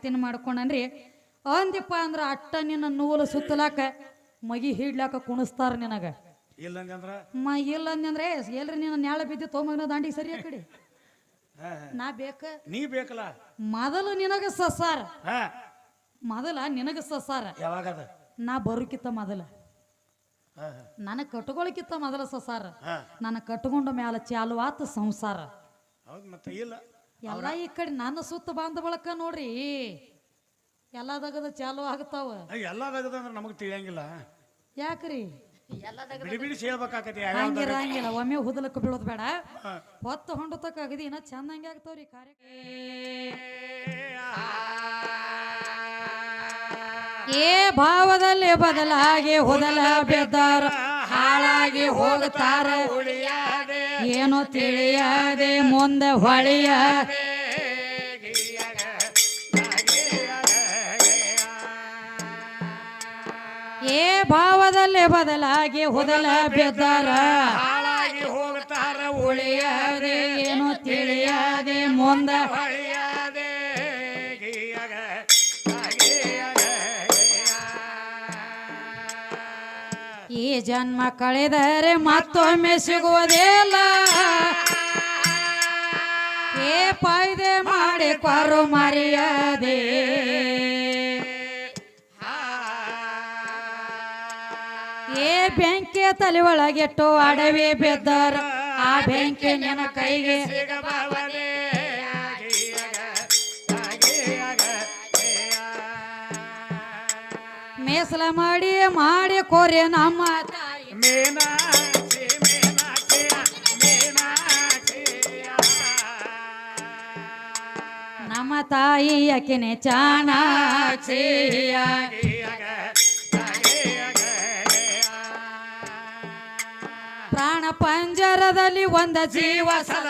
ಶಾಂತಿನ ಮಾಡ್ಕೊಂಡನ್ರಿ ಅಂದಿಪ್ಪ ಅಂದ್ರ ಅಟ್ಟ ನಿನ್ನ ನೂಲು ಸುತ್ತಲಾಕ ಮಗಿ ಹಿಡ್ಲಾಕ ಕುಣಿಸ್ತಾರ ನಿನಗ. ಇಲ್ಲಂದ್ರ ಮ ಇಲ್ಲ ಎಲ್ರಿ ನಿನ್ನ ನ್ಯಾಳ ಬಿದ್ದು ತೋಮಗ್ನ ದಾಂಡಿ ಸರಿ ಕಡೆ ನಾ ಬೇಕ? ನೀ ಬೇಕಲ್ಲ? ಮೊದಲು ನಿನಗ ಸಸಾರ ಮೊದಲ ನಿನಗ ಸಸಾರ ಯಾವಾಗದ? ನಾ ಬರುಕಿತ್ತ ಮೊದಲ. ನನಗೆ ಕಟ್ಕೊಳಕಿತ್ತ ಮೊದಲ ಸಸಾರ ಹಾ. ನನ್ನ ಕಟ್ಕೊಂಡ ಮ್ಯಾಲ ಚಾಲು ಆತ ಸಂಸಾರ. ಹೌದು ಮತ್ತೆ ಇಲ್ಲ. ಎಲ್ಲ ಈ ಕಡೆ ನನ್ನ ಸುತ್ತ ಬಾಂಧ ಬಳಕ ನೋಡ್ರಿ. ಎಲ್ಲ ದಗದ ಚಾಲು ಆಗ್ತಾವ. ಎಲ್ಲದಾಗದ ಅಂದ್ರೆ ನಮಗೆ ತಿಳಿಯಂಗಿಲ್ಲ. ಯಾಕ್ರಿ? ಬಿಡಿ ಬಿಡಿ ಹೇಳ್ಬೇಕಾಕತಿ ಹಂಗಿರಂಗಿಲ್ಲ ಒಮ್ಮೆ ಹುದಲಕ್ಕೆ ಬೀಳೋದು ಬೇಡ. ಹೊತ್ತು ಹೊಂಡತಕ್ಕ ಅಗದಿ ಇನ್ನ ಚಂದಂಗೆ ಆಗ್ತಾವ್ರಿ ಕಾರ್ಯ ಏ ಭಾವದಲ್ಲಿ ಬದಲಾಗಿ ಹುದಲ ಬೆದ್ದಾರ ಹಾಳಾಗಿ ಹೋಗ್ತಾರ. ಏನೋ ತಿಳಿಯದೆ ಮುಂದೆ ಹೊಳೆಯ ಏ ಭಾವದಲ್ಲಿ ಬದಲಾಗಿ ಹೊದಲ ಬಿದ್ದಾರ? ಹಾಳಾಗಿ ಹೋಗ್ತಾರ ಉಳಿಯದೆ ಏನೋ ತಿಳಿಯದೆ ಮುಂದೆ ಹೊಳೆಯದೆ ಜನ್ಮ ಕಳೆದರೆ ಮತ್ತೊಮ್ಮೆ ಸಿಗುವುದಿಲ್ಲ. ಏ ಪಾಯ್ದೆ ಮಾಡಿ ಕೊರು ಮರ್ಯಾದೆ ಏ ಬೆಂಕಿ ತಲೆ ಒಳಗೆಟ್ಟು ಅಡವಿ ಬಿದ್ದಾರ. ಆ ಬೆಂಕಿ ನಿನ್ನ ಕೈಗೆ ಸಿಗಬಾವನೆ ಮೇಸಲ ಮಾಡಿ ಮಾಡಿ ಕೋರೆ ನಮ್ಮ ತಾಯಿ. ಮೀನಾಕ್ಷಿ ಮೀನಾಕ್ಷಿ ಮೀನಾಕ್ಷಿ ನಮ್ಮ ತಾಯಿ ಗೀಯಗ, ಗೀಯ. ಪ್ರಾಣ ಪಂಜರದಲ್ಲಿ ಒಂದ ಜೀವ ಸಲ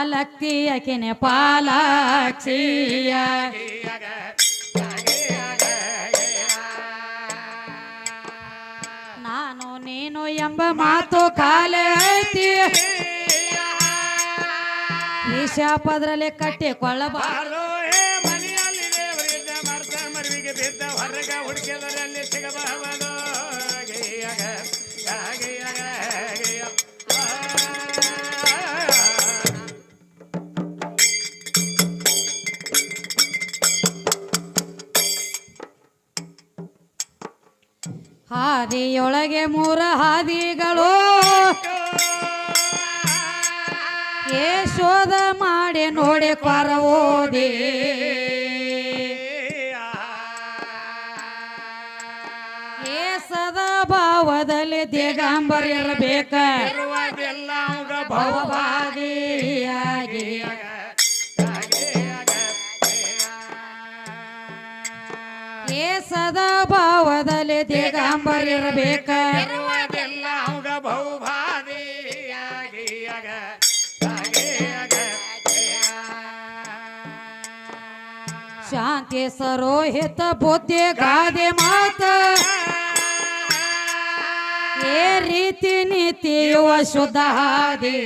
ಮಾಲಕ್ತಿ ಅಕಿನೆ ಪಾಲಾಕ್ಷಿಯ. ನಾನು ನೀನು ಎಂಬ ಮಾತು ಕಾಲೇ ಐತಿ. ವಿಷ ಕಟ್ಟಿಕೊಳ್ಳಬಾರದು. ಕಟ್ಟಿಕೊಳ್ಳಬಾರ ಬಾರೋ ಹೇ ಮನೆಯಲ್ಲಿ ದೇವರಿದ್ದ ಮರ್ತ ಮರುವಿಗೆ ಬಿದ್ದ ಹೊರಗ ಹುಡುಕಿದರಲ್ಲಿ ಸಿಗಬಹುದು ಹಾದಿಯೊಳಗೆ ಮೂರ ಹಾದಿಗಳು. ಶೋಧ ಮಾಡಿ ನೋಡಿ ಕೊರ ಓದಿ. ಏ ಸದಾ ಭಾವದಲ್ಲಿ ದಿಗಂಬರ ಇರಬೇಕ ಸದಾ ಭಾವದಲ್ಲಿ ದಿಗಂಬರ ಇರಬೇಕ ಇರುವುದಿಲ್ಲ ಅವಂಗ ಬಹುಭಾದಿಯಾಗಿ ಶಾಂತಿ ಸರೋಹಿತ ಬುದ್ಧಿ ಗಾದೆ ಮಾತ. ಏ ರೀತಿ ನೀತಿಯುವ ಶುದ್ಧ ಹಾದಿ.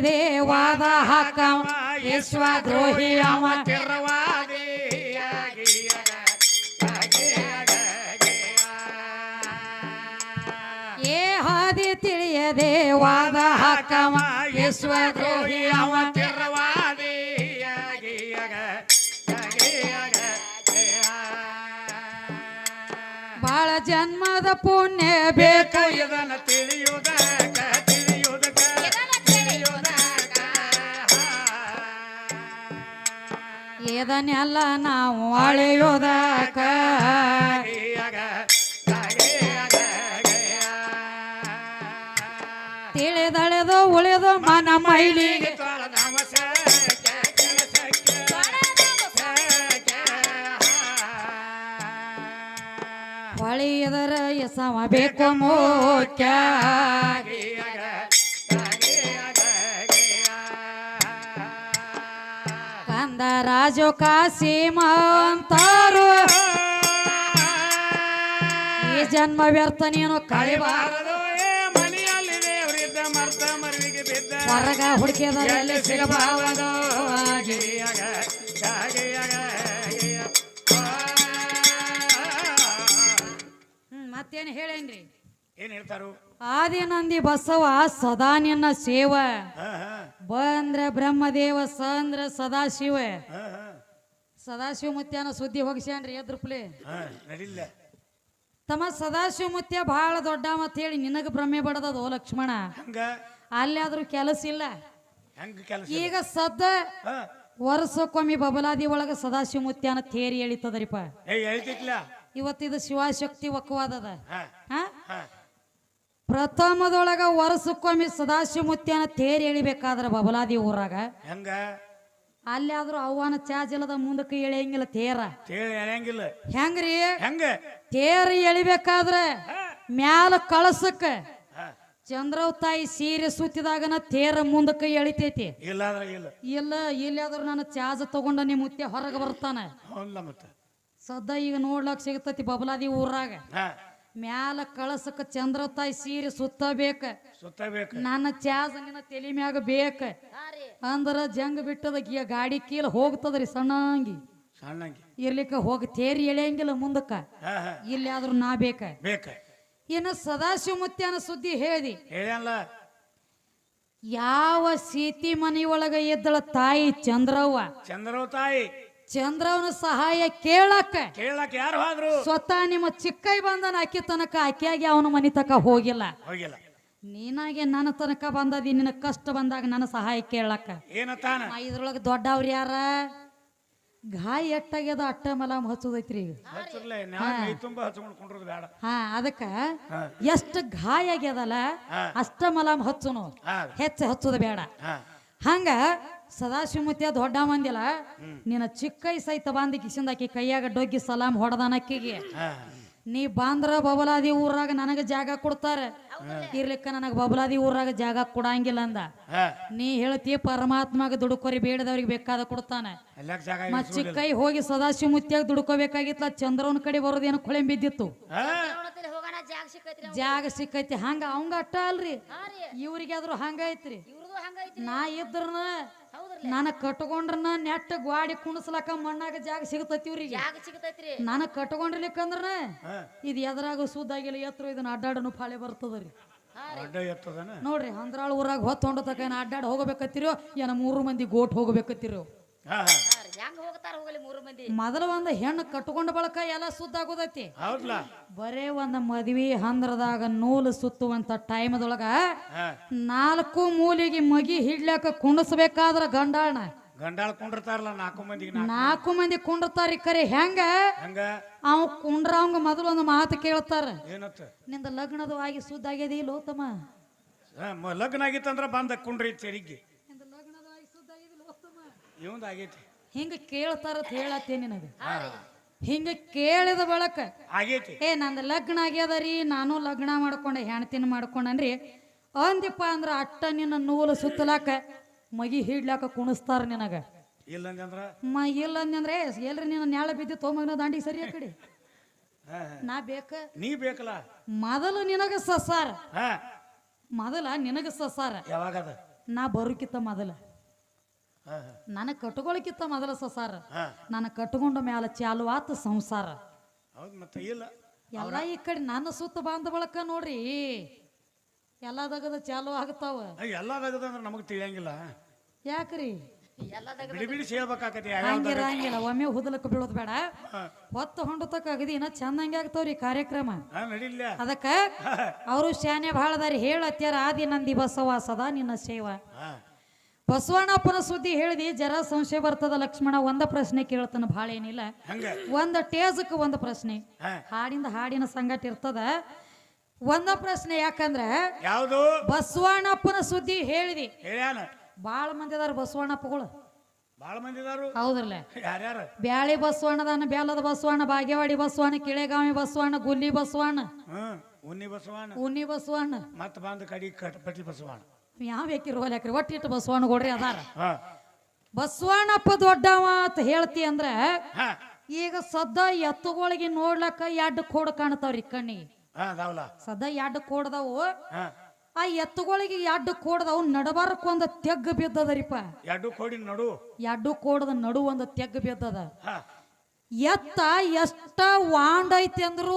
ತಿಳಿಯದೆ ವಾದ ಹಾಕ. ವಿಶ್ವದ್ರೋಹಿ ಅವ. ಏ ಹಾದಿ ತಿಳಿಯದೆ ವಾದ ಹಾಕವ ವಿಶ್ವದ್ರೋಹಿ ಅವ. ಬಾಳ ಜನ್ಮದ ಪುಣ್ಯ ಬೇಕು. ಇದನ್ನು ತಿಳಿಯುವುದಕ್ಕ ಇದನ್ನೆಲ್ಲ ನಾವು ಅಳೆಯೋದಕ. ತಿಳಿದಳೆದು ಉಳಿದು ಮನ ಮೈಲಿಗೆ. ಹೊಳೆಯದರ ಎಸವ ಬೇಕು ಮುಖ್ಯ ರಾಜು ಕಾಸೀಮಂತಾರು ಈ ಜನ್ಮ ವ್ಯರ್ಥ ನೀನು ಕಳಿಬಾರದು. ಹೊರಗ ಹುಡುಕಿದರೆ ಎಲ್ಲಿ ಸಿಗಬಾರದು? ಮತ್ತೇನು ಹೇಳೇನ್ರಿ? ಏನ್ ಹೇಳ್ತಾರು? ಆದಿನಂದಿ ಬಸವ ಸದಾ ನಿನ್ನ ಸೇವ ಬಂದ್ರ ಬ್ರಹ್ಮದೇವ ಸಂದ್ರ ಸದಾಶಿವ. ಸದಾಶಿವ ಮುತ್ಯಾನ ಸುದ್ದಿ ಹೋಗಿಸ್ಯಾನ್ರಿ ಎದ್ರುಪ್ಲೆ ನಡಿಲ್ಲ. ತಮ್ಮ ಸದಾಶಿವ ಮುತ್ಯ ಬಹಳ ದೊಡ್ಡ ಮತ್ ಹೇಳಿ ನಿನಗ ಭ್ರಮೆ ಬಡದದು ಲಕ್ಷ್ಮಣ. ಹಂಗ? ಅಲ್ಲಿ ಆದ್ರೂ ಕೆಲಸ ಇಲ್ಲ. ಹೆಂಗ ಕೆಲಸ ಈಗ ಸದ್ದ ವರ್ಷಕ್ಕೊಮ್ಮೆ ಬಬಲಾದಿ ಒಳಗ ಸದಾಶಿವ ಮುತ್ಯಾನ ತೇರಿ ಎಳಿತದರಿಪ. ಇವತ್ತಿದು ಶಿವಶಕ್ತಿ ಒಕ್ಕವಾದದ ಹಾ. ಪ್ರಥಮದೊಳಗ ವರ್ಷಕ್ಕೊಮ್ಮೆ ಸದಾಶಿವ ಮುತ್ಯಾನ ತೇರಿ ಎಳಿಬೇಕಾದ್ರ ಬಬಲಾದಿ ಊರಾಗ. ಹೆಂಗ? ಅಲ್ಲಿ ಆದ್ರೂ ಅವನ ಚಾರ್ಜ್ ಇಲ್ಲದ ಮುಂದಕ್ಕೆ ಎಳೆಯಂಗಿಲ್ಲ ತೇರ. ಎಳೆಯಂಗಿಲ್ಲ. ಹೆಂಗ್ರಿ? ಹೆಂಗ? ತೇರಿ ಎಳಿಬೇಕಾದ್ರ ಮ್ಯಾಲ ಕಳಸಕ್ಕ ಚಂದ್ರವ್ ತಾಯಿ ಸೀರೆ ಸುತ್ತಿದಾಗನ ತೇರ ಮುಂದಕ್ಕೆ ಎಳಿತೈತಿ. ಇಲ್ಲ. ಇಲ್ಲ ಇಲ್ಲಾದ್ರೂ ನಾನು ಚಾರ್ಜ್ ತಗೊಂಡ ನಿಮ್ಮ ಮುತ್ಯ ಹೊರಗೆ ಬರ್ತಾನೆ. ಮತ್ತ. ಸದ್ದ ಈಗ ನೋಡ್ಲಕ್ ಸಿಗತೈತಿ ಬಬಲಾದಿ ಊರಾಗ. ಮ್ಯಾಲ ಕಳಸಕ್ಕ ಚಂದ್ರ ತಾಯಿ ಸೀರೆ ಸುತ್ತಬೇಕ. ಸುತ್ತಬೇಕು. ನನ್ನ ಚಾರ್ಜ್ ನಿನ್ನ ತಲೆ ಮ್ಯಾಗ ಬೇಕ. ಅಂದ್ರ ಜಂಗ್ ಬಿಟ್ಟದ ಗಿ- ಗಾಡಿ ಕೀಲ ಹೋಗ್ತದ್ರಿ ಸಣ್ಣಂಗಿ. ಸಣ್ಣಂಗಿ. ಇರ್ಲಿಕ್ಕ ಹೋಗ ತೇರಿ ಎಳೆಯಂಗಿಲ್ಲ ಮುಂದಕ್ಕ. ಹಾ ಹಾ. ಇಲ್ಲಿ ಆದ್ರೂ ನಾ ಬೇಕ. ಬೇಕ. ಇನ್ನು ಸದಾಶಿವ ಮುತ್ಯಾನ ಸುದ್ದಿ ಹೇಳಿ. ಹೇಳ್ಯಾನಲ್ಲ ಯಾವ ಸೀತಿ ಮನೆಯೊಳಗ ಇದ್ದಳ ತಾಯಿ ಚಂದ್ರವ್ವ? ಚಂದ್ರವ ತಾಯಿ. ಚಂದ್ರವನ ಸಹಾಯ ಕೇಳಕ್ಕ. ಕೇಳಕ್ ಯಾರು ಹೋದ್ರು ಸ್ವತಃ ನಿಮ್ಮ ಚಿಕ್ಕೈ ಬಂದನ ಅಕ್ಕಿ ತನಕ ಅಕ್ಕಿಯಾಗಿ ಅವನ ಮನೆ ತನಕ ಹೋಗಿಲ್ಲ. ಹೋಗಿಲ್ಲ. ನೀನಾಗೆ ನನ್ನ ತನಕ ಬಂದದಿ ನಿನ್ನ ಕಷ್ಟ ಬಂದಾಗ ನನ್ನ ಸಹಾಯ ಕೇಳಕ್ಕ. ಏನತ್ತಾನ ನಾ ಇದ್ರೊಳಗ ದೊಡ್ಡವ್ರ ಯಾರ? ಗಾಯ ಎಟ್ಟಾಗ್ಯದ ಅಟ್ಟ ಮಲಾಮ್ ಹಚ್ಚುದೈತ್ರಿ ಹಾ. ಅದಕ್ಕ. ಎಷ್ಟು ಗಾಯ ಆಗ್ಯದಲ್ಲ. ಅಷ್ಟ ಮಲಾಮ್ ಹಚ್ಚುನು. ಹೆಚ್ಚು ಹಚ್ಚುದ ಬೇಡ. ಹಂಗ ಸದಾಶಿವಮೂರ್ತಿಯ ದೊಡ್ಡ ಮಂದಿಲ್ಲ. ನಿನ್ನ ಚಿಕ್ಕೈ ಸಹಿತ ಬಂದಿ ಕಿಶಿಂದ ಆಕಿ ಕೈಯಾಗ ಡೊಗ್ಗಿ ಸಲಾಮ್ ಹೊಡೆದಾನ ಅಕ್ಕಿಗೆ ನೀ ಬಾಂದ್ರ ಬಬಲಾದಿ ಊರಾಗ ನನಗ ಜಾಗ ಕೊಡ್ತಾರ. ಇರ್ಲಿಕ್ಕ ನನಗ ಬಬಲಾದಿ ಊರಾಗ ಜಾಗ ಕೊಡಂಗಿಲ್ಲ ಅಂದ. ನೀ ಹೇಳ್ತಿ ಪರಮಾತ್ಮಗ ದುಡುಕೋರಿ ಬೇಡದವ್ರಿಗೆ ಬೇಕಾದ ಕೊಡ್ತಾನೆ. ಎಲ್ಲಾಕ್ ಕೈ ಮತ್ ಚಿಕ್ಕೈ ಹೋಗಿ ಸದಾಶಿವ ಮುತ್ಯಾಗ ದುಡ್ಕೋಬೇಕಾಗಿತ್ತ ಚಂದ್ರವನ ಕಡೆ ಬರೋದೇನು ಕೊಳೆ ಬಿದ್ದಿತ್ತು ಜಾಗ ಸಿಕ್ಕೈತಿ. ಹಂಗ ಅವಂಗ ಅಟ್ಟ ಅಲ್ರಿ. ಹಾ ರೀ. ಇವ್ರಿಗೆ ಆದ್ರೂ ಹಂಗ ಐತ್ರಿ. ಇವ್ರದು ಹಂಗೈತ್ರಿ ನಾ ಇದ್ರನ ನಾನು ಕಟ್ಕೊಂಡ್ರನ ನೆಟ್ಟ ಗ್ವಾಡಿ ಕುಣಸ್ಲಕ ಮಣ್ಣಾಗ ಜಾಗ ಸಿಗತೈತಿ ಇವ್ರಿಗೆ. ಜಾಗ ಸಿಕ್ಕತೈತ್ರಿ ನಾನು ಕಟ್ಕೊಂಡಿರ್ಲಿಕ್ಕಂದ್ರ ಇದು ಎದ್ರಾಗ ಸುದ್ದಾಗಿಲ್ಲ ಎತ್ತರ ಇದನ್ನ ಅಡ್ಡಾಡನು ಫಾಳೆ ಬರ್ತದ್ರಿ. ಅಡ್ಡ ಎತ್ತದನ? ನೋಡ್ರಿ ಅಂದ್ರಾಳ ಊರಾಗ ಹೊತ್ತೊಂಡ ಹೊಂಡತಕ ಏನ ಅಡ್ಡಾಡ ಹೋಗಬೇಕತ್ತಿರೋ ಏನ ಮೂರು ಮಂದಿ ಗೋಟ್ ಹೋಗಬೇಕತ್ತಿರೋ. ಹೆಂಗ್ ಹೋಗ್ತಾರ ಹೋಗಲಿ ಮೂರು ಮಂದಿ. ಮೊದಲ ಒಂದ್ ಹೆಣ್ಣು ಕಟ್ಕೊಂಡ ಬಳಕ ಎಲ್ಲ ಸುದ್ದಾಗೋದೈತಿ. ಹೌದ್ಲ? ಬರೇ ಒಂದು ಮದ್ವಿ ಹಂದ್ರದಾಗ ನೂಲು ಸುತ್ತುವಂತ ಟೈಮದೊಳಗ ನಾಲ್ಕು ಮೂಲಿಗೆ ಮಗಿ ಹಿಡ್ಲಾಕ ಕುಣಸ್ಬೇಕಾದ್ರ ಗಂಡಾಣ ಗಂಡಾಳ ಕುಂಡಿರ್ತಾರಲ್ಲ ನಾಲ್ಕು ಮಂದಿ. ನಾಲ್ಕು ಮಂದಿ ಕುಂಡಿರ್ತಾರ ಕರೆ ಹೆಂಗ? ಹಂಗ? ಅವ್ ಕುಂಡ್ರ ಅವಂಗ ಮೊದಲು ಒಂದು ಮಾತು ಕೇಳ್ತಾರ. ಏನತ್ತ? ನಿಂದ ಲಗ್ನದ ಆಗಿ ಸುದ್ದಾಗ್ಯದ ಇಲ್ಲ ಉತ್ತಮ ಹಾ, ಮ- ಲಗ್ನ ಆಗಿತ್ತಂದ್ರ ಬಂದ ಕುಂಡ್ರಿ ತೆರಿಗೆ. ಇವಂದ ಆಗೈತಿ. ಹಿಂಗ ಕೇಳ್ತಾರ ಹೇಳತ್ತೇನೆ ನಿನಗ? ಹಿಂಗ ಕೇಳಿದ ಬಳಕ ಆಗೈತಿ. ಏ ನಂದು ಲಗ್ನ ಆಗ್ಯದ ರೀ ನಾನು ಲಗ್ನ ಮಾಡ್ಕೊಂಡೆ ಹೆಣ್ತಿನ ಮಾಡ್ಕೊಂಡನ್ರಿ. ಅಂದಿಪ್ಪ ಅಂದ್ರ ಅಟ್ಟ ನಿನ್ನ ನೂಲು ಸುತ್ತಲಾಕ ಮಗಿ ಹಿಡ್ಲಾಕ ಕುಣಿಸ್ತಾರ ನಿನಗ. ಇಲ್ಲಂದ್ರ ಮ ಇಲ್ಲ ಅಂದ್ರೆ ಎಲ್ರಿ ನಿನ್ನ ನ್ಯಾಳ ಬಿದ್ದು ತೋಮಗ್ನ ದಾಂಡಿ ಸರಿ ಆ ಕಡೆ. ನಾ ಬೇಕ? ನೀ ಬೇಕಲ್ಲ? ಮೊದಲು ನಿನಗ ಸಸಾರ ಮೊದಲ ನಿನಗ ಸಸಾರ ಯಾವಾಗದ? ನಾ ಬರುಕಿತ್ತ ಮೊದಲ. ನನಗೆ ಕಟ್ಕೊಳಕಿತ್ತ ಮೊದಲ ಸಸಾರ. ನನಗೆ ನಾನು ಕಟ್ಕೊಂಡ ಮ್ಯಾಲ ಚಾಲು ಆತ ಸಂಸಾರ. ಹೌದು ಮತ್ತೆ ಇಲ್ಲ. ಎಲ್ಲ ಈ ಕಡೆ ನನ್ನ ಸುತ್ತ ಬಾಂಧ ಬಳಕ ನೋಡ್ರಿ ಎಲ್ಲ ದಗದ ಚಾಲು ಆಗ್ತಾವ. ಎಲ್ಲದಾಗದ ಅಂದ್ರೆ ನಮಗೆ ತಿಳಿಯಂಗಿಲ್ಲ. ಯಾಕ್ರಿ? ಹಂಗಿರಂಗಿಲ್ಲ ಒಮ್ಮೆ ಹುದಲಕ್ಕೆ ಬೀಳೋದು ಬೇಡ. ಹೊತ್ತು ಹೊಂಡತಕ್ಕ ಅಗದಿ ಇನ್ನ ಚಂದಂಗೆ ಆಗ್ತಾವ್ರಿ ಕಾರ್ಯಕ್ರಮ. ಅದಕ್ಕ ಅವರು ಶಾನೆ ಬಹಳದಾರಿ ಹೇಳತ್ಯಾರ ಆದಿ ನಂದಿ ಬಸವ ಸದಾ ನಿನ್ನ ಸೇವ. ಬಸವಣ್ಣಪ್ಪನ ಸುದ್ದಿ ಹೇಳಿದಿ ಜರ ಸಂಶಯ ಬರ್ತದ ಲಕ್ಷ್ಮಣ ಒಂದ ಪ್ರಶ್ನೆ ಕೇಳ್ತಾನ ಭಾಳ ಏನಿಲ್ಲ. ಒಂದ ಟೇಜಕ್ ಒಂದ ಪ್ರಶ್ನೆ. ಹಾಡಿಂದ ಹಾಡಿನ ಸಂಗಟ ಇರ್ತದ. ಒಂದ ಪ್ರಶ್ನೆ ಯಾಕಂದ್ರ ಯಾವುದು? ಬಸವಣ್ಣಪ್ಪನ ಸುದ್ದಿ ಹೇಳಿದಿ. ಬಾಳ ಮಂದಿ ಅದಾರ ಬಸವಣ್ಣಪ್ಪಗಳು. ಭಾಳ ಮಂದಿ ಹೌದ್ರಲ್ಲ. ಬ್ಯಾಳಿ ಬಸವಣ್ಣದಾನ ಬ್ಯಾಲದ ಬಸವಣ್ಣ ಬಾಗೇವಾಡಿ ಬಸವಣ್ಣ ಕಿಳೆಗಾವಿ ಬಸವಣ್ಣ ಗುಲ್ಲಿ ಬಸವಣ್ಣ. ಉನ್ನಿ ಬಸವಣ್ಣ. ಉನ್ನಿ ಬಸವಣ್ಣ. ಮತ್ತ ಬಂದ ಕಡಿ ಕಟ್ಪಟ್ಟಿ ಬಸವಾಣ ಯಾವ ಬೇಕಿರೋ ಯಾಕ್ರಿ ಒಟ್ಟಿಟ್ಟು ಬಸವಣ್ಣ ಕೊಡ್ರಿ ಅದಾರ. ಹಾ. ಬಸವಣ್ಣಪ್ಪ ದೊಡ್ಡವ ಅಂತ ಹೇಳ್ತಿ ಅಂದ್ರೆ ಈಗ ಸದ್ದ ಎತ್ತುಗಳಿಗೆ ನೋಡ್ಲಕ್ಕ ಎರಡು ಕೋಡ್ ಕಾಣ್ತಾವ್ರಿ ಕಣ್ಣಿಗೆ ಸದ್ದ ಎರಡು ಕೋಡ್ದವು ಆ ಎತ್ತುಗಳಿಗೆ ಎರಡು ಕೋಡ್ದವು ನಡಬಾರಕ್ ಒಂದ ತೆಗ್ಗ ಬಿದ್ದದರಿಪ್ಪ. ಎರಡು ಕೋಡಿ ನಡು. ಎರಡು ಕೋಡದ ನಡು ಒಂದ ತೆಗ್ಗ ಬಿದ್ದದ. ಎತ್ತ ಎಷ್ಟ ವಾಂಡ್ ಐತಿ ಅಂದ್ರು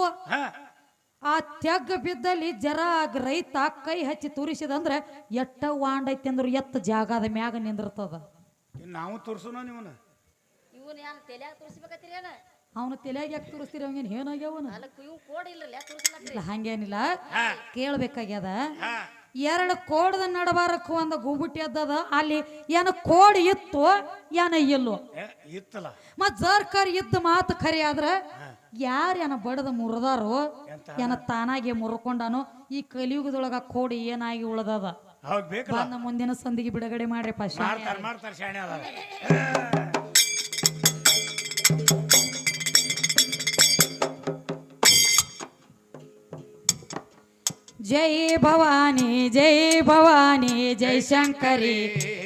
ಆ ತೆಗ್ಗ ಬಿದ್ದಲ್ಲಿ ಜರ ರೈತ ಕೈ ಹಚ್ಚಿ ತೂರಿಸಿದಂದ್ರೆ ಎಟ್ಟ ವಾಂಡೈತಿ ಐತಿ ಅಂದ್ರು ಎತ್ತ ಜಾಗದ ಮ್ಯಾಗ ನಿಂದಿರ್ತದ. ನಾವು ತೋರ್ಸುನ ನೀವನ ಇವನ್ ಯಾನ್ ತಲ್ಯಾಗ ತೋರಿಸ್ಬೇಕತ್ತೀರಿ ಏನ? ಅವನ ತಲೆಯಾಗ ಯಾಕೆ ತುರಿಸ್ತೀರಿ? ಅವಂಗೇನು ಏನಾಗ್ಯಾವನ? ಅಲ್ಲಕ್ ಇವ್ ಕೋಡ್ ಇಲ್ಲಲ್ಲ ತೋರಿಸ್ಲಕ್ರಿ ಇಲ್ಲ ಹಂಗೇನಿಲ್ಲ. ಕೇಳ್ಬೇಕಾಗ್ಯದ. ಹಾ. ಎರಡು ಕೋಡದ ನಡಬಾರಕ್ಕೂ ಒಂದು ಗುಬುಟಿ ಎದ್ದದ ಅಲ್ಲಿ ಏನ ಕೋಡ್ ಇತ್ತು ಏನ ಇಲ್ಲೋ. ಇತ್ತಲ್ಲ. ಮತ್ ಜರ್ಕರ್ ಇದ್ದ ಮಾತು ಖರೆ ಆದ್ರ ಯಾರ ಏನ ಬಡದ ಮುರಿದಾರೋ ಏನ ತಾನಾಗೆ ಮುರ್ಕೊಂಡಾನೋ ಈ ಕಲಿಯುಗದೊಳಗ ಕೋಡಿ ಏನಾಗಿ ಉಳದದ? ಬಂದ ಮುಂದಿನ ಸಂದಿಗೆ ಬಿಡುಗಡೆ ಮಾಡ್ರಿ. ಮಾಡ್ತಾರ ಮಾಡ್ತಾರ ಶಾಣೆ ಜೈ ಭವಾನಿ ಜೈ ಭವಾನಿ ಜೈ ಶಂಕರಿ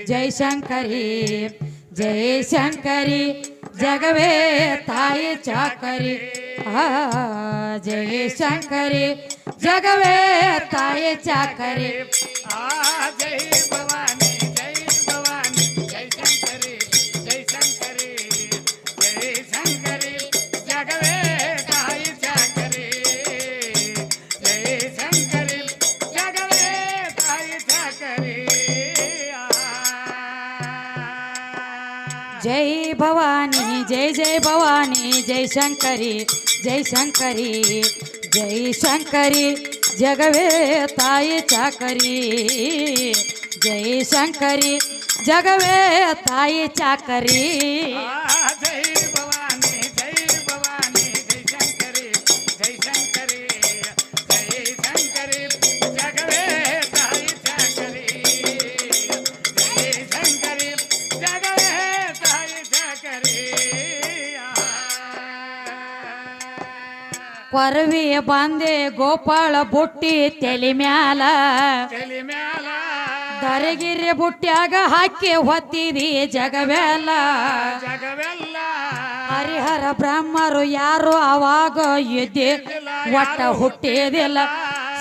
ಜೈ ಶಂಕರಿ ಜೈ ಶಂಕರಿ ಜಗವೇ ತಾಯಿ ಚಾಕರಿ. ಆ ಜೈ ಶಂಕರಿ ಜಗವೇ ತಾಯಿ ಚಾಕರಿ ಆ ಜೈ ಭವಾನಿ ಜೈ ಜೈ ಭವಾನಿ ಜೈ ಶಂಕರಿ ಜೈ ಶಂಕರಿ ಜೈ ಶಂಕರಿ ಜಗವೇ ತಾಯಿ ಚಾಕರಿ ಜೈ ಶಂಕರಿ ಜಗವೇ ತಾಯಿ ಚಾಕರಿ ಕೊರವಿಯ ಬಂದೆ ಗೋಪಾಳ ಬುಟ್ಟಿ ತೆಲಿ ಮ್ಯಾಲ. ದರಗಿರಿ ಬುಟ್ಟ್ಯಾಗ ಹಾಕಿ ಹೊತ್ತಿದಿ ಜಗವೆಲ್ಲ. ಹರಿಹರ ಬ್ರಹ್ಮರು ಯಾರು ಅವಾಗ ಎದ್ದೆ ಒಟ್ಟ ಹುಟ್ಟಿದಿಲ್ಲ.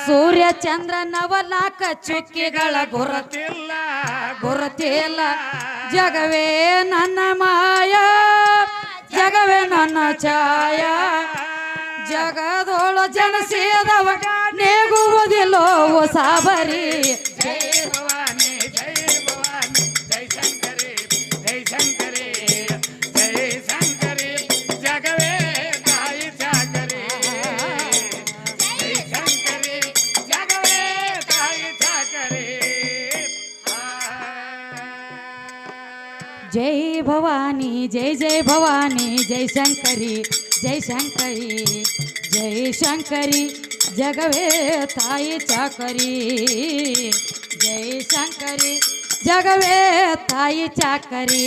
ಸೂರ್ಯ ಚಂದ್ರ ನವಲಾಕ ಚುಕ್ಕಿಗಳ ಗುರುತಿಲ್ಲ. ಗುರುತಿಲ್ಲ. ಜಗವೇ ನನ್ನ ಮಾಯ. ಜಗವೇ ನನ್ನ ಛಾಯ. ಜಗದೋಳು ಜನಸಿದವ ನೇಗುವುದಿಲ್ಲೋ ಸಾಬರಿ. ಜೈ ಭವಾನಿ ಜೈ ಭವಾನಿ ಜೈ ಶಂಕರಿ ಜೈ ಶಂಕರಿ ಜೈ ಶಂಕರಿ ಜಗವೇ ತಾಯಿ ಚಾಕರಿ ಜೈ ಶಂಕರಿ ಜಗವೇ ತಾಯಿ ಚಾಕರಿ ಜೈ ಭವಾನಿ ಜೈ ಜೈ ಭವಾನಿ ಜೈ ಶಂಕರಿ. ಜೈ ಶಂಕರಿ ಜೈ ಶಂಕರಿ ಜಗವೇ ತಾಯಿ ಚಾಕರಿ. ಜೈ ಶಂಕರಿ ಜಗವೇ ತಾಯಿ ಚಾಕರಿ.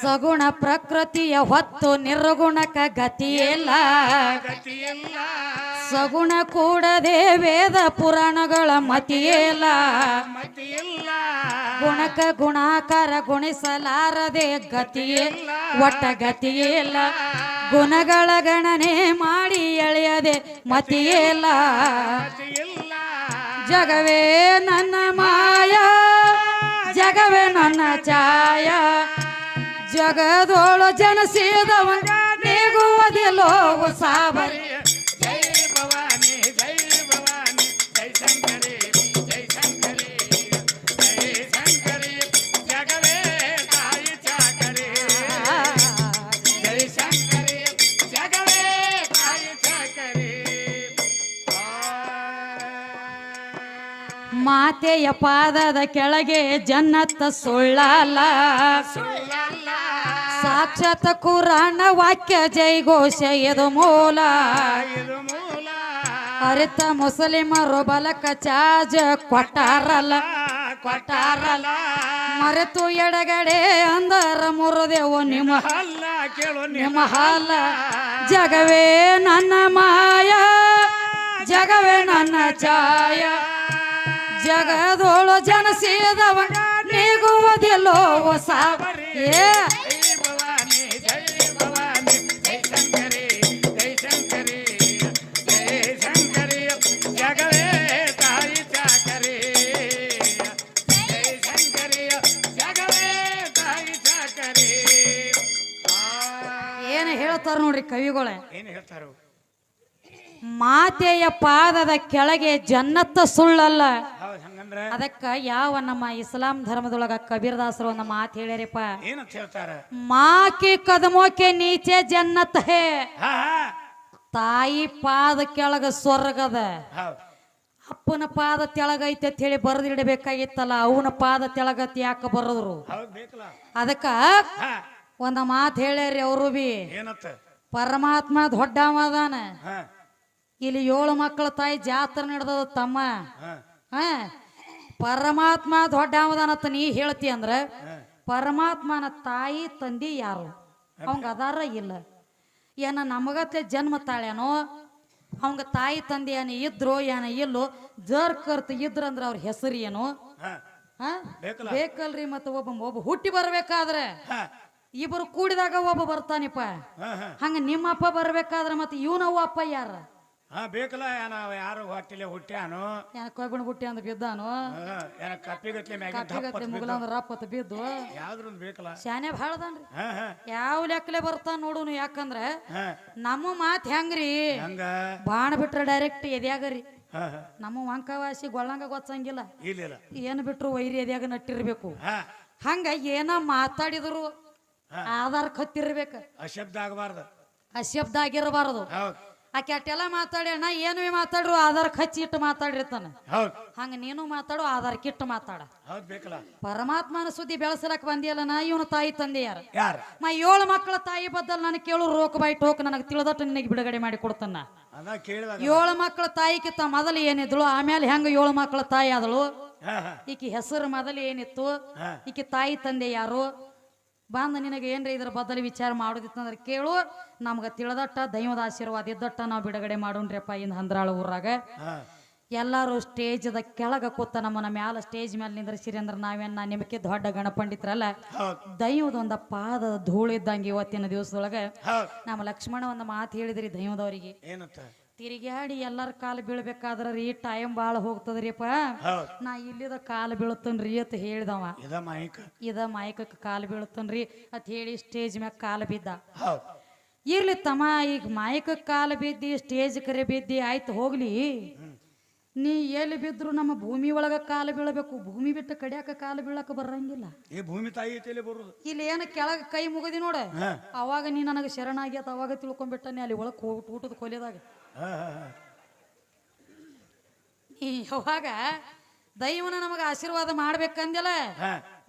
ಸಗುಣ ಪ್ರಕೃತಿಯ ಹೊತ್ತು ನಿರ್ಗುಣಕ ಗತಿಯಿಲ್ಲ. ಸಗುಣ ಕೂಡದೆ ವೇದ ಪುರಾಣಗಳ ಮತಿಯೇಲ ಗುಣಕ ಗುಣಾಕಾರ ಗುಣಿಸಲಾರದೆ ಗತಿಯೇ, ಒಟ್ಟ ಗತಿಯಿಲ್ಲ. ಗುಣಗಳ ಗಣನೆ ಮಾಡಿ ಎಳೆಯದೆ ಮತಿಯೇಲ ಜಗವೇ ನನ್ನ ಮಾಯ, ಜಗವೇ ನನ್ನ ಛಾಯ. ಜಗದೋಳು ಜನಸಿದವ ನೀಗುವುದಿಲ್ಲೋ ಸಾಬರಿ. ಜೈ ಭವಾನಿ ಜೈ ಭವಾನಿ ಜೈ ಶಂಕರಿ ಜೈ ಶಂಕರಿ ಜೈ ಶಂಕರಿ ಜಗವೇ ತಾಯಿ ಚಾಕರಿ. ಜೈ ಶಂಕರಿ ಜಗವೇ ತಾಯಿ ಚಾಕರಿ. ಮಾತೆಯ ಪಾದದ ಕೆಳಗೆ ಜನ್ನತ್ತ ಸುಳ್ಳಲ್ಲ. ಸುಳ್ಳಲ್ಲ ಸಾಕ್ಷಾತ್ ಕುರಾಣ ವಾಕ್ಯ ಜೈ ಘೋಷ ಇದು ಮೂಲ. ಅರಿತ ಮುಸ್ಲಿಮರು ಬಲಕ ಚಾಜ ಕೊಟ್ಟಾರಲ್ಲ. ಕೊಟ್ಟಾರಲ್ಲ. ಮರೆತು ಎಡಗಡೆ ಅಂದರ ಮುರುದೇವು ನಿಮ್ಮ ಅಲ್ಲ ಕೇಳು ನಿಮ್ಮ ಹಲ್ಲ. ಜಗವೇ ನನ್ನ ಮಾಯ. ಜಗವೇ ನನ್ನ ಛಾಯ. ಜಗದೋಳು ಜನಸಿದವ ನೀಗುವುದಿಲ್ಲೋ ಹೊಸ ಏ ನೋಡ್ರಿ ಕವಿಗಳ. ಏನು ಹೇಳ್ತಾರು? ಮಾತೆಯ ಪಾದದ ಕೆಳಗೆ ಜನ್ನತ್ತ ಸುಳ್ಳಲ್ಲ. ಅದಕ್ಕ ಯಾವ ನಮ್ಮ ಇಸ್ಲಾಂ ಧರ್ಮದೊಳಗ ಕಬೀರ್ದಾಸರು ಒಂದು ಮಾತು ಹೇಳ್ಯಾರಪ್ಪ. ಏನಂತ ಹೇಳ್ತಾರ? ಮಾಕಿ ಕದಮೋಕೆ ನೀಚೆ ಜನ್ನತ್ ಹೇ. ತಾಯಿ ಪಾದ ಕೆಳಗ ಸ್ವರ್ಗದ ಅಪ್ಪನ ಪಾದ ತೆಳಗೈತೆ ಅಂತ ಹೇಳಿ ಬರೆದಿಡಬೇಕಾಗಿತ್ತಲ್ಲ ಅವನ ಪಾದ ತೆಳಗತಿ ಯಾಕೆ ಬರದ್ರು? ಅದಕ್ಕ ಒಂದ ಮಾತು ಹೇಳ್ಯಾರಿ ಅವರು ಬಿ. ಏನತ್ತ ಪರಮಾತ್ಮ ದೊಡ್ಡವ ಅದಾನ. ಇಲ್ಲಿ ಏಳು ಮಕ್ಕಳ ತಾಯಿ ಜಾತ್ರೆ ನಡೆದದ ತಮ್ಮ. ಹಾ. ಪರಮಾತ್ಮ ದೊಡ್ಡವದಾನತ್ತ ನೀ ಹೇಳ್ತಿ ಅಂದ್ರ ಪರಮಾತ್ಮನ ತಾಯಿ ತಂದಿ ಯಾರು? ಅವಂಗ ಅದಾರ ಇಲ್ಲ. ಏನ ನಮಗತ್ತೆ ಜನ್ಮ ತಾಳೇನೋ ಅವಂಗ ತಾಯಿ ತಂದೆ ಏನ ಇದ್ರು ಏನ ಇಲ್ಲೋ ಜರ್ ಕರ್ತ ಇದ್ರಂದ್ರ ಅವ್ರ ಹೆಸರು ಏನು. ಬೇಕಲ್ರಿ ಮತ್ತೆ ಒಬ್ಬ ಒಬ್ಬ ಹುಟ್ಟಿ ಬರ್ಬೇಕಾದ್ರೆ. ಇಬ್ಬರು ಕೂಡಿದಾಗ ಒಬ್ಬ ಬರ್ತಾನಿಪ್ಪ. ಹಂಗ ನಿಮ್ಮ ಅಪ್ಪ ಬರ್ಬೇಕಾದ್ರೆ ಮತ್ತೆ ಇವನವ ಅಪ್ಪ ಯಾರ? ಹಾ ಬೇಕಲ್ಲ ಏನ ಯಾರು ಹೊಟ್ಟಿಲೆ ಹುಟ್ಟ್ಯಾನು? ಏನ ಕೊಯ್ಬಣ್ಣ ಬುಟ್ಟಿ ಅಂತ ಬಿದ್ದಾನು? ಏನ ಕಪ್ಪಿಗತ್ಲೆ ಮ್ಯಾಗ ಕಪ್ಪಿಗತ್ತೆ ಮುಗಲ ಅಂದ್ರ ಬಿದ್ದು. ಯಾವ್ದ್ರೊಂದು ಬೇಕಲ್ಲ. ಶಾನೆ ಭಾಳದನ್ರಿ ಹಾ ಹಾ. ಯಾವ ಲೆಕ್ಕಲೆ ಬರ್ತಾನ ನೋಡುನು ಯಾಕಂದ್ರೆ ಹಾ. ನಮ್ಮ ಮಾತ್ ಹೆಂಗ್ರಿ? ಹಂಗ? ಬಾಣ ಬಿಟ್ರ ಡೈರೆಕ್ಟ್ ಎದ್ಯಾಗರಿ ಹಾ ಹಾ. ನಮ್ಮ ವಂಕವಾಸಿ ಗೊಳ್ಳಂಗ ಗೊತ್ತಂಗಿಲ್ಲ. ಇಲ್ಲ. ಏನು ಬಿಟ್ರು ವೈರಿ ಎದ್ಯಾಗ ನಟ್ಟಿರ್ಬೇಕು. ಹಾ. ಹಂಗ ಏನ ಮಾತಾಡಿದ್ರು ಆಧಾರ ಕತ್ತಿರ್ಬೇಕ. ಅಶಬ್ದ ಆಗಬಾರ್ದು. ಅಶಬ್ದ ಆಗಿರಬಾರದು. ಆಕೆ ಅಟ್ಟೆಲ್ಲ ಮಾತಾಡಿ ಅಣ್ಣ ಏನು ಮಾತಾಡ್ರು? ಆಧಾರ್ ಕಚ್ಚಿ ಇಟ್ಟು ಮಾತಾಡಿರ್ತಾನ. ಹೌದು. ಹಂಗ ನೀನು ಮಾತಾಡು ಆಧಾರ್ ಕಿಟ್ಟು ಮಾತಾಡ. ಪರಮಾತ್ಮನ ಸುದ್ದಿ ಬೆಳೆಸಲಕ್ ಬಂದಿಯಲ್ಲ ನಾ ಇವನು ತಾಯಿ ತಂದೆ ಯಾರ? ಮ ಏಳು ಮಕ್ಕಳ ತಾಯಿ ಬದಲ್ ನಾನು ಕೇಳು ರೋಕ್ ಬೈ ಟೋಕ್ ನನಗೆ ತಿಳಿದಟ್ಟು ನಿನಗೆ ಬಿಡುಗಡೆ ಮಾಡಿ ಕೊಡ್ತಾನ ಏಳು ಮಕ್ಕಳ ತಾಯಿಕಿತ್ತ ಮೊದಲು ಏನಿದ್ಳು ಆಮೇಲೆ ಹೆಂಗ ಏಳು ಮಕ್ಕಳ ತಾಯಿ ಆದಳು? ಈಕಿ ಹೆಸರು ಮೊದಲು ಏನಿತ್ತು. ಈಕಿ ತಾಯಿ ತಂದೆ ಯಾರು? ಬಂದ ನಿನಗೆ ಏನ್ರಿ ಇದ್ರ ಬದಲು ವಿಚಾರ ಮಾಡುದಿತ್ತಂದ್ರ ಕೇಳು. ನಮ್ಗೆ ತಿಳಿದಟ್ಟ ದೈವದ ಆಶೀರ್ವಾದ ಇದ್ದಟ್ಟ ನಾವು ಬಿಡುಗಡೆ ಮಾಡೋಣ್ರಿಪ್ಪ ಇಂದ ಹಂದ್ರಾಳ ಊರಾಗ. ಎಲ್ಲಾರು ಸ್ಟೇಜ್ದ ಕೆಳಗ ಕೂತ ನಮ್ಮನ ಮ್ಯಾಲ ಸ್ಟೇಜ್ ಮೇಲೆ ನಿಂದ್ರಿಸಿರಿ ಅಂದ್ರೆ ನಾವೇನ್ ನಾ ನಿಮಗೆ ದೊಡ್ಡ ಗಣಪಂಡಿತ್ರಲ್ಲ. ದೈವದ ದೈವದೊಂದ ಪಾದ ಧೂಳಿದ್ದಂಗೆ ಇವತ್ತಿನ ದಿವಸದೊಳಗೆ ನಮ್ಮ ಲಕ್ಷ್ಮಣ ಒಂದು ಮಾತು ಹೇಳಿದ್ರಿ ದೈವದವರಿಗೆ. ತಿರುಗಾಡಿ ಎಲ್ಲರ ಕಾಲು ಬೀಳ್ಬೇಕಾದ್ರ ರೀ ಟೈಮ್ ಭಾಳ ಹೋಗ್ತದ್ರಿಪ್ಪ. ನಾ ಇಲ್ಲಿದ ಕಾಲು ಬೀಳ್ತನ್ರಿ ಅಂತ ಹೇಳಿದವ. ಇದ ಮಾಯಕ ಇದ ಮಾಯಕಕ್ಕೆ ಕಾಲು ಬೀಳ್ತನ್ರಿ ಅಂತ ಹೇಳಿ ಸ್ಟೇಜ್ ಮ್ಯಾಗ ಕಾಲು ಬಿದ್ದ. ಇರ್ಲಿ ತಮ್ಮ ಈಗ ಮಾಯಕಕ್ಕೆ ಕಾಲು ಬಿದ್ದಿ ಸ್ಟೇಜ್ ಕರೆ ಬಿದ್ದಿ ಆಯ್ತು ಹೋಗ್ಲಿ. ನೀ ಎಲ್ಲಿ ಬಿದ್ರು ನಮ್ಮ ಭೂಮಿ ಒಳಗ ಕಾಲು ಬೀಳಬೇಕು ಭೂಮಿ ಬಿಟ್ಟು ಕಡಿಯಾಕ ಕಾಲು ಬೀಳಕ ಬರಂಗಿಲ್ಲ. ಈ ಭೂಮಿ ತಾಯಿ ಬರುದು? ಇಲ್ಲಿ ಏನು ಕೆಳಗ ಕೈ ಮುಗದಿ ನೋಡ. ಅವಾಗ ನೀ ನನಗೆ ಶರಣಾಗ್ಯತ ಅವಾಗ ತಿಳ್ಕೊಂಡ್ಬಿಟ್ಟನೆ ಅಲ್ಲಿ ಒಳಗೆ ಹೋಗಿ ಊಟದ ಕೊಲೆದಾಗ. ಯಾವಾಗ ದೈವನ ನಮಗೆ ಆಶೀರ್ವಾದ ಮಾಡ್ಬೇಕಂದಿಲ್ಲ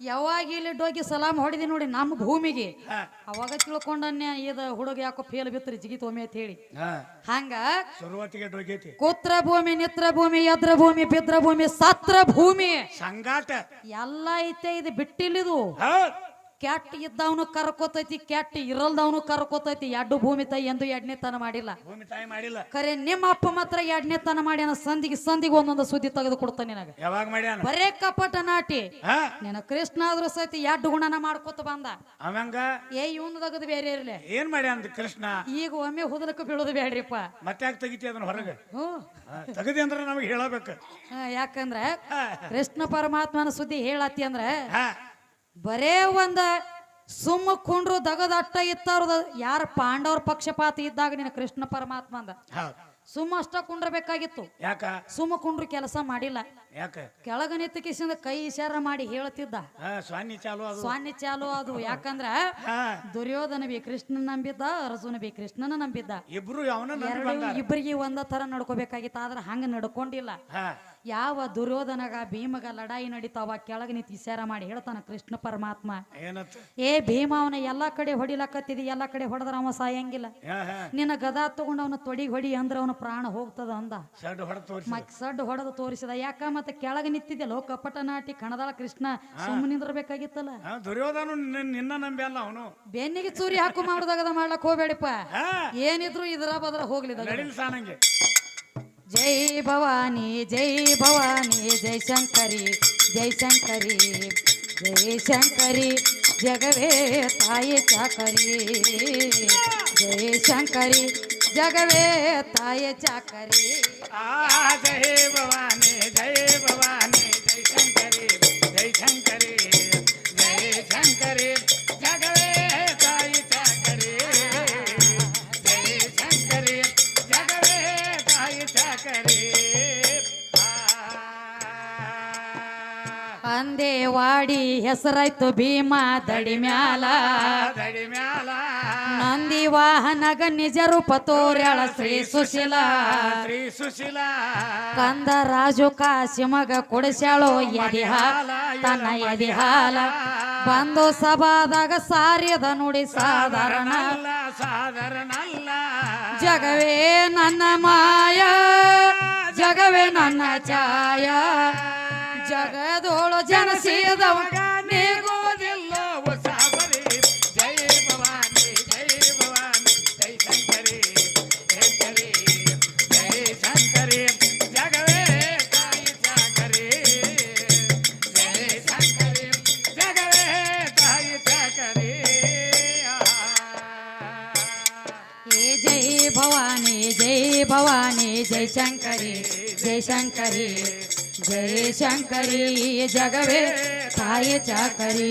ಯಾವಾಗ ಇಲ್ಲಿ ಡೋಗಿ ಸಲಾಮ್ ಹೊಡಿದಿ ನೋಡಿ ನಮ್ಮ ಭೂಮಿಗೆ? ಅವಾಗ ತಿಳ್ಕೊಂಡನ್ಯ ಇದ ಹುಡುಗ ಯಾಕೋ ಫೇಲ್ ಬಿತ್ತರಿ ಜಿಗಿ ತೋಮೆ ಅಂತ ಹೇಳಿ. ಹಂಗ ಕೂತ್ರ ಭೂಮಿ ನಿತ್ರ ಭೂಮಿ ಯದ್ರ ಭೂಮಿ ಬಿದ್ರ ಭೂಮಿ ಸತ್ರ ಭೂಮಿ. ಸಂಗಾಟ. ಎಲ್ಲ ಐತೆ ಇದು ಬಿಟ್ಟಿಲ್ಲಿದು. ಕೆಟ್ಟ ಇದ್ದವನು ಕರ್ಕೋತೈತಿ ಕೆಟ್ಟ ಇರಲ್ದವನು ಕರ್ಕೋತೈತಿ. ಎರಡು ಭೂಮಿ ತಾಯಿ ಎಂದು ಎರಡನೇ ತನ ಮಾಡಿಲ್ಲ. ಭೂಮಿ ತಾಯಿ ಮಾಡಿಲ್ಲ. ಖರೆ ನಿಮ್ಮ ಅಪ್ಪ ಮಾತ್ರ ಎರಡನೇ ತನ ಮಾಡ್ಯಾನ ಸಂದಿಗೆ ಸಂದಿಗೆ ಒಂದೊಂದು ಸುದ್ದಿ ತೆಗೆದು ಕೊಡ್ತಾನೆ ನಿನಗ. ಯಾವಾಗ ಮಾಡ್ಯಾನ? ಬರೇ ಕಪಟ ನಾಟಿ. ಹಾ? ನಿನ್ನ ಕೃಷ್ಣ ಆದ್ರೂ ಸಹಿತ ಎರಡು ಗುಣನ ಮಾಡ್ಕೋತ ಬಂದ. ಅವಂಗ? ಏ ಇವನು ತೆಗೆದು ಬೇರೆ ಇರ್ಲಿ. ಏನ್ ಮಾಡ್ಯಾನ ಕೃಷ್ಣ? ಈಗ ಒಮ್ಮೆ ಹುದಲಕ್ಕೆ ಬೀಳೋದು ಬೇಡ್ರಿಪ್ಪ. ಮತ್ತೆ ಯಾಕೆ ತೆಗಿತಿ ಅದನ್ನ ಹೊರಗೆ? ಹ್ಞೂ. ತೆಗದಿ ಅಂದ್ರೆ ನಮಗೆ ಹೇಳಬೇಕು. ಯಾಕಂದ್ರೆ ಕೃಷ್ಣ ಪರಮಾತ್ಮನ ಸುದ್ದಿ ಹೇಳತ್ತಿ ಅಂದ್ರೆ ಬರೇ ಒಂದ ಸುಮ್ಮ ಕುಂಡ್ರು ದಗದ ಅಟ್ಟ ಇತ್ತಾರದ ಯಾರ ಪಾಂಡವ್ರ ಪಕ್ಷಪಾತ ಇದ್ದಾಗ ನಿನ್ನ ಕೃಷ್ಣ ಪರಮಾತ್ಮ ಅಂದ. ಸುಮ್ಮ ಅಷ್ಟ ಕುಂಡ್ರಬೇಕಾಗಿತ್ತು ಯಾಕ? ಸುಮ್ಮ ಕುಂಡ್ರು ಕೆಲಸ ಮಾಡಿಲ್ಲ. ಯಾಕ? ಕೆಳಗ ನಿಂತಕಿಸಿಂದ ಕೈ ಇಶಾರ ಮಾಡಿ ಹೇಳ್ತಿದ್ದ. ಸ್ವಾನಿ ಸ್ವಾಮಿ ಚಾಲು ಅದು. ಸ್ವಾನ್ಯ ಚಾಲು ಅದು. ಯಾಕಂದ್ರ ದುರ್ಯೋಧನ ಬಿ ಕೃಷ್ಣನ ನಂಬಿದ್ದ ಅರ್ಜುನ ಬಿ ಕೃಷ್ಣನ ನಂಬಿದ್ದ. ಇಬ್ರು ಇಬ್ಬರಿಗೆ ಒಂದ ತರ ನಡ್ಕೋಬೇಕಾಗಿತ್ತು ಆದ್ರೆ ಹಂಗ ನಡ್ಕೊಂಡಿಲ್ಲ. ಯಾವ ದುರ್ಯೋಧನಗ ಭೀಮಗ ಲಡಾಯಿ ನಡೀತಾವ ಕೆಳಗೆ ನಿಂತು ಇಸಾರ ಮಾಡಿ ಹೇಳ್ತಾನ ಕೃಷ್ಣ ಪರಮಾತ್ಮ. ಏ ಭೀಮ ಅವನ ಎಲ್ಲಾ ಕಡೆ ಹೊಡಿಲಕತ್ತಿದಿ ಎಲ್ಲಾ ಕಡೆ ಹೊಡೆದ್ರ ಅವ ಸಾಯಂಗಿಲ್ಲ. ನಿನ್ನ ಗದಾ ತಗೊಂಡು ಅವನ ತೊಡಿ ಹೊಡಿ ಅಂದ್ರ ಅವನ ಪ್ರಾಣ ಹೋಗ್ತದ ಅಂದ. ಸಡ್ ಹೊಡೆದು ಮಕ್ ಸಡ್ಡು ಹೊಡೆದು ತೋರಿಸಿದ. ಯಾಕ ಮತ್ತೆ ಕೆಳಗೆ ನಿಂತಿದ್ದೆ? ಲೋಕಪಟ ನಾಟಿ ಕಣದಾಳ ಕೃಷ್ಣ ಸುಮ್ಮನೆ ನಿಂದ್ರಬೇಕಾಗಿತ್ತಲ್ಲ. ಹಾ ದುರ್ಯೋಧನ ನಿನ್ನ- ನಿನ್ನ ನಂಬಿ ಅಲ್ಲ ಅವನು. ಬೆನ್ನಿಗೆ ಚೂರಿ ಹಾಕು ಮಾಡ್ದಾಗದ ಮಾಡ್ಲಕ್ ಹೋಗ್ಬೇಡಿಪ್ಪ. ಏನಿದ್ರು ಇದ್ರ ಬದ್ರ ಹೋಗ್ಲಿದ ನಡಿಲ್ ಸಾನಂಗೆ ಜೈ ಭವಾನಿ ಜೈ ಭವಾನಿ ಜೈ ಶಂಕರಿ ಜೈ ಶಂಕರಿ ಜೈ ಶಂಕರಿ ಜಗವೇ ತಾಯಿ ಚಾಕರಿ ಜೈ ಶಂಕರಿ ಜಗವೇ ತಾಯಿ ಚಾಕರಿ ಆ ಅಂದೇ ವಾಡಿ ಹೆಸರಾಯ್ತು ಭೀಮಾ ದಡಿ ಮ್ಯಾಲ. ದಡಿ ಮ್ಯಾಲ. ನಂದಿ ವಾಹನಗ ನಿಜ ರೂಪ ತೋರ್ಯಾಳ ಶ್ರೀ ಸುಶೀಲ. ಶ್ರೀ ಸುಶೀಲ. ಕಂದ ರಾಜು ಕಾಶಿಮಗ ಕುಡಿಸ್ಯಾಳೋ ಎದಿ ಹಾಲ ತನ್ನ ಎದಿ ಹಾಲ. ಬಂದು ಸಭಾದಾಗ ಸಾರ್ಯದ ನುಡಿ ಸಾಧಾರಣ ಅಲ್ಲ ಜಗವೇ ನನ್ನ ಮಾಯ ಜಗವೇ ನನ್ನ ಛಾಯ. ಜಗದೋಳು ಜನಸಿದವ. ನೀಗೋದಿಲ್ಲ ಸಾಬರಿ ಜೈ ಭವಾನಿ ಜೈ ಭವಾನಿ ಜೈ ಶಂಕರಿ ಶಂಕರಿ ಜೈ ಶಂಕರಿ ಜಗವೇ ತಾಯಿ ಚಾಕರಿ ಜೈ ಶಂಕರಿ ಜಗವೇ ತಾಯಿ ಚಾಕರಿ ಏ ಜೈ ಭವಾನಿ ಜೈ ಭವಾನಿ ಜೈ ಶಂಕರಿ ಜೈ ಶಂಕರಿ. ಜೈ ಶಂಕರಿ ಜಗವೇ ತಾಯಿ ಚಾಕರಿ